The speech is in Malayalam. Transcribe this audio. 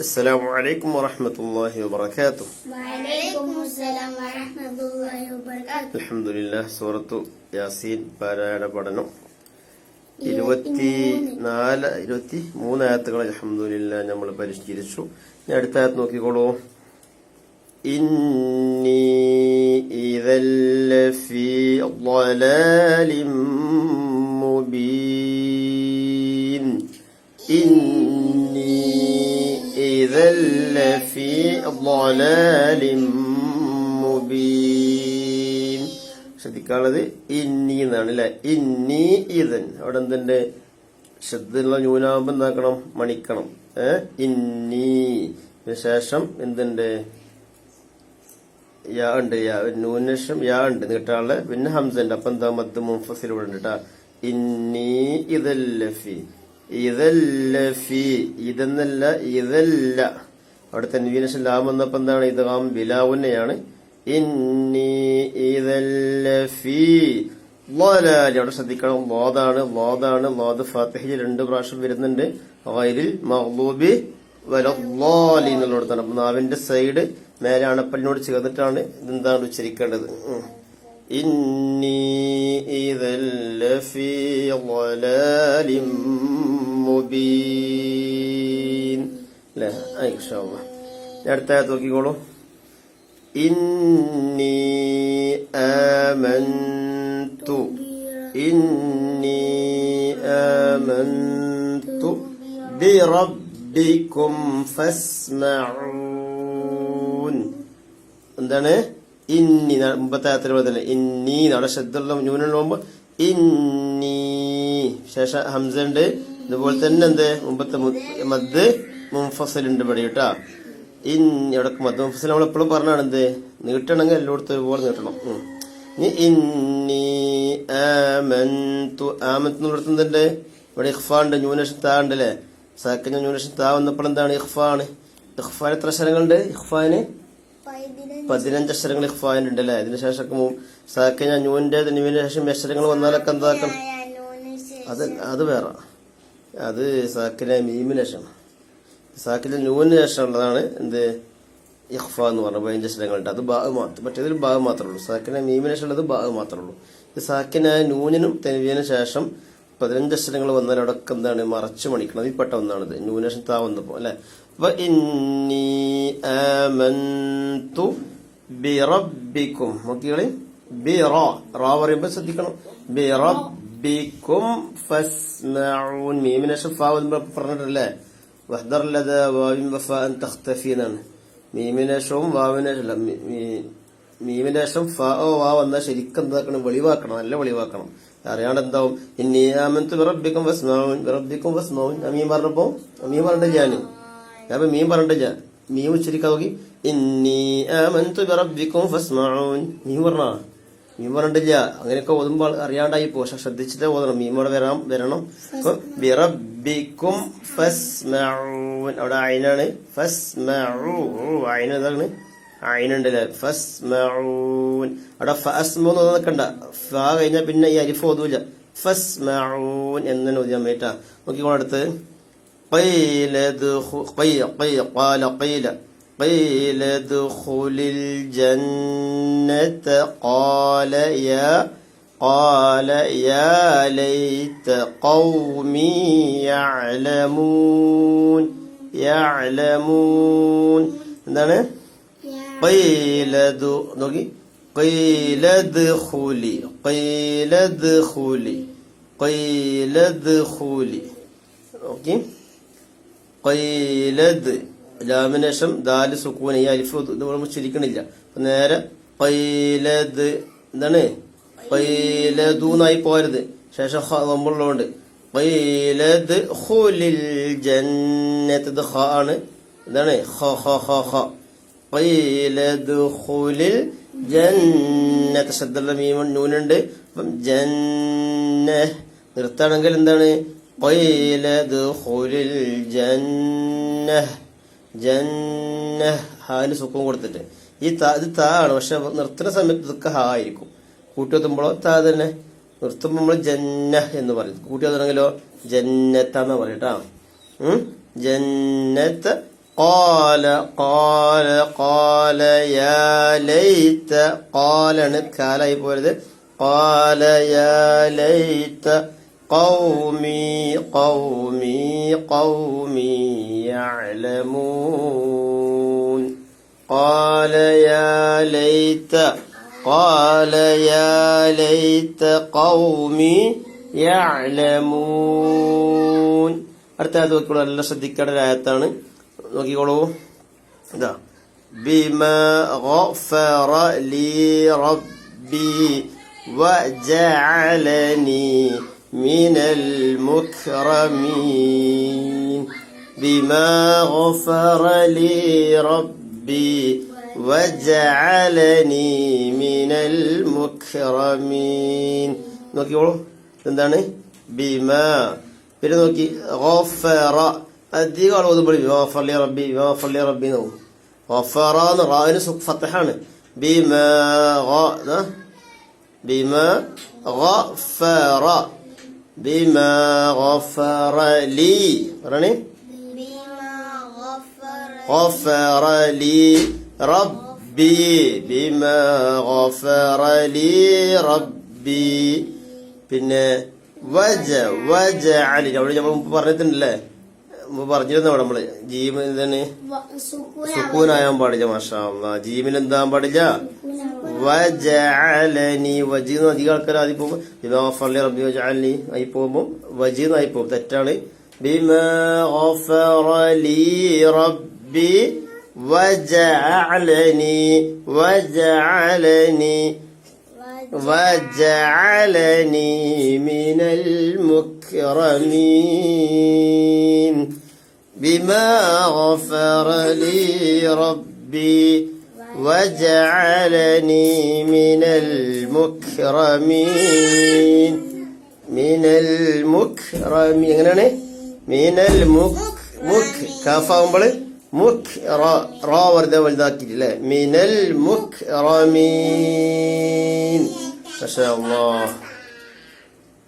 السلام عليكم ورحمة الله وبركاته وعليكم السلام ورحمة الله وبركاته الحمد لله സൂറത്തു യാസീൻ പാരായണ പഠനം ഇരുപത്തി നാല് ഇരുപത്തി മൂന്ന് ആയത്തുകൾ അലഹമുല്ല നമ്മൾ പരിഷ്കരിച്ചു ഇനി അടുത്ത ആയത്ത് നോക്കിക്കോളൂ ഇന്നി ഇതല്ലഫി ضلال مبين إني إذا لفي ضلال മുബീൻ ശ്രദ്ധിക്കാനുള്ളത് ഇന്നി എന്നാണ് അല്ലെ ഇന്നി ഇതൻ അവിടെ എന്തുണ്ട് ശ്രദ്ധയുള്ള ന്യൂനാകുമ്പോ എന്താക്കണം മണിക്കണം ഏ ഇന്നി ഇതിന് ശേഷം എന്തുണ്ട് യാ ഉണ്ട് യാ നൂനശം യാ ഉണ്ട് നീട്ടാള് പിന്നെ ഹംസ ഉണ്ട് അപ്പൊ എന്താ മദ് മുൻഫസിൽ ഇവിടെ ഉണ്ട് കേട്ടാ ഇന്നി ഇതല്ലഫി ഇതല്ലഫി ഇതെന്നല്ല ഇതല്ല. അവിടെ തൻവീനശം ലാം വന്നപ്പോ എന്താണ്? ഇത് ആം ബിലാവുന്നയാണ്. ഇന്നി ഇതല്ലഫി ലോലാലി അവിടെ ശ്രദ്ധിക്കണം. ലോതാണ് ലോതാണ് ലോദ് ഫാത്തിഹയിൽ രണ്ട് പ്രാവശ്യം വരുന്നുണ്ട്. ഗൈരിൽ മഹ്ലൂബി എന്നുള്ളിടത്താണ് അപ്പൊ നാവിന്റെ സൈഡ് നേരെ അണപ്പല്ലിനോട് ചേർന്നിട്ടാണ് ഇതെന്താണ് ഉച്ചരിക്കേണ്ടത്. ഇന്നി ഇതല്ലഫി അല്ലേ ആ, ഇൻഷാ അടുത്ത നോക്കിക്കോളൂ. ഇന്നി ആമന്തു ഇന്നി ആമന്തു ബിറബ്ബിക്കും ഫസ്മഊൻ. എന്താണ്? ഇന്നി മുമ്പത്തെ ആയത്തിൽ പോലെ ഇന്നി അവിടെ ശ്രദ്ധയുള്ള ന്യൂനുള്ള മുമ്പ് ഇന്നി ശേഷം ഹംസ ഉണ്ട് ഇതുപോലെ തന്നെ എന്ത്? മുമ്പത്തെ മദ് മുംഫസൽ ഉണ്ട് ഇവിടെ കേട്ടാ. ഇന്നി ഇവിടെ മദ് മുംഫസൽ നമ്മൾ എപ്പോഴും പറഞ്ഞാണ് എന്ത് നീട്ടണമെങ്കിൽ എല്ലായിടത്തും ഒരുപോലെ നീട്ടണം. ഇനി ഇന്നി ആമന്തു ആമന്തു എന്തുണ്ട്? ഇവിടെ ഇഹ്ഫാ ഉണ്ട് ന്യൂനേഷൻ താ ഉണ്ട് അല്ലേ സാക്കിന് ന്യൂനേഷൻ താ വന്നപ്പോൾ എന്താണ് ഇഖ്ഫ ആണ് ഇഖ്ഫാൻ എത്ര അക്ഷരങ്ങളുണ്ട്? ഇഖ്ഫാന് പതിനഞ്ച് അക്ഷരങ്ങൾ ഇഖ്ഫാൻ ഉണ്ട് അല്ലേ അതിന് ശേഷം സാക്കിന ന്യൂന്റെ ശേഷം അക്ഷരങ്ങൾ വന്നാലൊക്കെ എന്താക്കണം അത് അത് വേറെ. അത് സാക്കിന മീമിന് ശേഷം സാക്കിന ശേഷമുള്ളതാണ് എന്ത്? ഇഹ്ഫ എന്ന് പറഞ്ഞ പതിനഞ്ച് അക്ഷരങ്ങളുണ്ട് അത് ബാഗ് മാത്രം മറ്റേതിൽ ബാഗ് മാത്രമേ ഉള്ളൂ. സാക്കിന് മീമിന് ശേഷം ഉള്ളത് ബാഗ് മാത്രമേ ഉള്ളൂ. ഇത് സാക്കിനായ നൂനിനും തെനുവിനും ശേഷം പതിനഞ്ച് അക്ഷരങ്ങൾ ഒക്കെ എന്താണ്? മറച്ചു മണിക്കണം. അതിൽ പെട്ട ഒന്നാണിത്. ന്യൂനേഷൻ താ വന്നപ്പോ അല്ലെ? അപ്പൊ ഇന്നി ആമന്തു ബി നോക്കിയോളി. ബിറ റാ. പറയുമ്പോ ശ്രദ്ധിക്കണം. ബിറബിക്കും ഫസ്മഊൻ. മീമിനേഷൻ ഫാ വരുമ്പോ പറഞ്ഞിട്ടല്ലേ? വഹ്ദർ ലത വാവിൻ വഫാൻ തഖ്തഫി എന്നാണ് മീമിനേഷവും ശേഷവും മീമിനേഷം ഫ ഓ വാ വന്നാൽ ശരിക്കും എന്താക്കണം? വെളിവാക്കണം. നല്ല വെളിവാക്കണം. അറിയാണ്ട് എന്താവും ഇനി ആമന്ത് വിറബിക്കും വസ്മാവും വിറബിക്കും വസ്മാവും അമീൻ പറഞ്ഞപ്പോ അമീൻ പറഞ്ഞില്ല ഞാൻ അപ്പൊ മീൻ പറഞ്ഞില്ല മീൻ ഉച്ചരിക്കാൻ നോക്കി. ഇന്നി ആമന്ത് വിറബിക്കും ഫസ്മാവും മീൻ പറഞ്ഞ മീൻ പറഞ്ഞിട്ടില്ല അങ്ങനെയൊക്കെ ഓതുമ്പോൾ അറിയാണ്ടായി പോ പക്ഷെ ശ്രദ്ധിച്ചിട്ട് ഓതണം മീൻ അവിടെ വരാം വരണം അപ്പൊ വിറബിക്കും ഫസ്മഊൻ അവിടെ അയിനാണ് ഫസ്മഊ അയിന് ഏതാണ് അയിനുണ്ടല്ലേ ഫസ്മഊൻ അവിടെ ഫസ്മൂ എന്ന് നിൽക്കണ്ട ഫ കഴിഞ്ഞാൽ പിന്നെ ഈ അരിഫ് ഓതൂല ഫസ്മഊൻ എന്ന് ഓതിയാൻ വേട്ടാ നോക്കിക്കോളെ അടുത്ത് قيل ادخل قيل قيل قال قيل قيل ادخل الجنة قال يا قال يا ليت قومي يعلمون يعلمون എന്താണ് قيلد നോക്കി قيلدخلي قيلدخلي قيلدخلي ഓക്കെ قيلد ലാമിനേഷം ദാൽ സുക്കൂന ഈ അലിഫ് നമ്മൾ ശരിക്കണില്ല അപ്പൊ നേരെ പൈലത് എന്താണ്? പൈലതൂന്നായി പോരുത്. ശേഷം നമ്മളുള്ളതുകൊണ്ട് പൈലത് ഹുലിൽ ജന്നത്ത് ഹ ആണ്. എന്താണ്? ഹ ഹ ഹ ഹ. പൈലത് ഹുലിൽ ജന്നത്ത്. ശബ്ദമുള്ള മീമൺ ന്യൂനുണ്ട് അപ്പം ജന്ന നിർത്താണെങ്കിൽ എന്താണ്? പൈലത് ഹുലിൽ ജന്ന ജന്ന ഹാന് സുഖം കൊടുത്തിട്ട് ഈ താ ഇത് താ ആണ് പക്ഷെ നിർത്തുന്ന സമയത്ത് ഇതൊക്കെ ഹാ ആയിരിക്കും കൂട്ടിവെത്തുമ്പോഴോ താ തന്നെ നിർത്തുമ്പോൾ നമ്മൾ ജന്ന എന്ന് പറയും കൂട്ടിവെത്തണമെങ്കിലോ ജന്നത്ത എന്ന് പറയട്ടാ ഉം ജന്നത്ത് قال قال قال يا ليت قال കാലായി പോരുത് قال يا ليت قومي قومي قومي يعلمون قال يا ليت قال يا ليت قومي يعلمون അടുത്ത ആയത് നോക്കിക്കോളൂ നല്ല ശ്രദ്ധിക്കേണ്ട ഒരു ആയത്താണ് നോക്കിക്കോളൂ ഇതാ بما غفر لي ربي وجعلني من المكرمين بما غفر لي ربي وجعلني من المكرمين നോക്കിക്കോളൂ എന്താണ് ബിമ പിന്നെ നോക്കി ഗഫറ അധികം ആൾ ഓതുമ്പോൾ ഗഫർലി റബ്ബി ഗഫർലി റബ്ബി എന്നാവും ഗഫറ എന്ന് റാവിന് ഫത്തഹാണ് ബിമ ഗ- ദാ. ബിമ ഗഫറ ബിമ ഗഫറ ലി പറയണേ بما غفر غفر لي ربي بما غفر لي ربي പിന്നെ വജ വജ അലി അവിടെ നമ്മൾ മുമ്പ് പറഞ്ഞിട്ടുണ്ടല്ലേ മുമ്പ് പറഞ്ഞിരുന്നു അവിടെ നമ്മള് ജീവ എന്താണ് سكون സുക്കൂനായാൻ പാടില്ല മാഷാ അല്ലാ. ജീവൻ എന്താൻ പാടില്ല വജ അലനി വജീന്ന് അധികം ആൾക്കാർ ആദ്യം പോകുമ്പോ ബിമാ ഗഫറലി റബ്ബി വജ അലനി ആയി പോകുമ്പോ വജീന്ന് ആയി പോകും തെറ്റാണ് ബിമാ ഗഫറലി റബ്ബി وجعلني وجعلني وجعلني من المكرمين بما غفر لي ربي وجعلني من المكرمين من المكرمين എങ്ങനെയാണ് മിനൽ മുക് മുക് കാഫാവുമ്പോൾ മുക് റോ വെറുതെ വലുതാക്കിയിട്ടില്ലേ മിനൽ മുക് റമീൻ മാഷാ അല്ലാഹ്